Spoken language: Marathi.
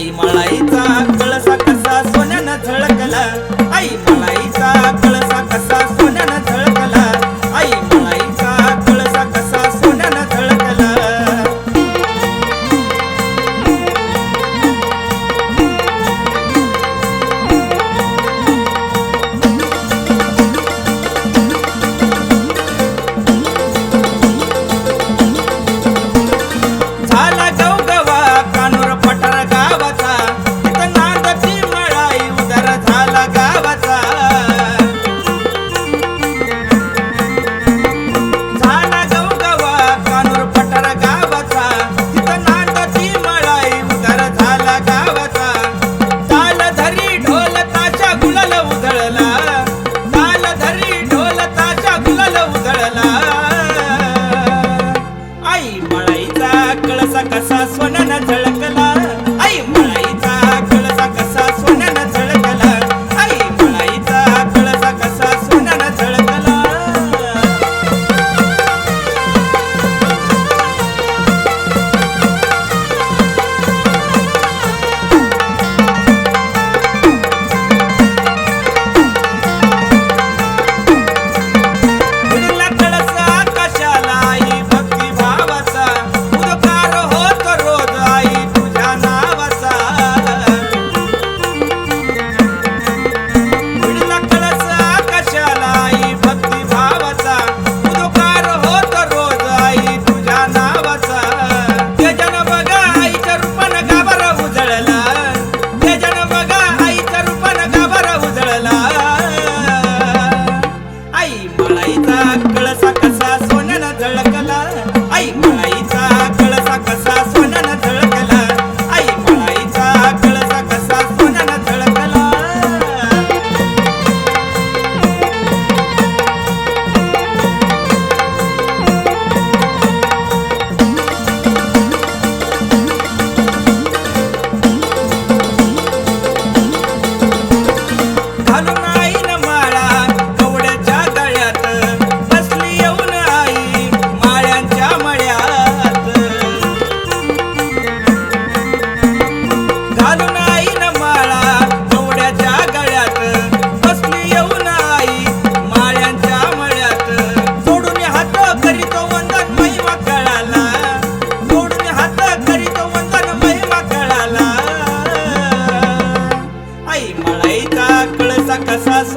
आई मळाईचा कळसा कसा सोन्यानं झळकला. आई मळाईचा कळसा कसा kasa swana na thala மக்களை ተሳሶ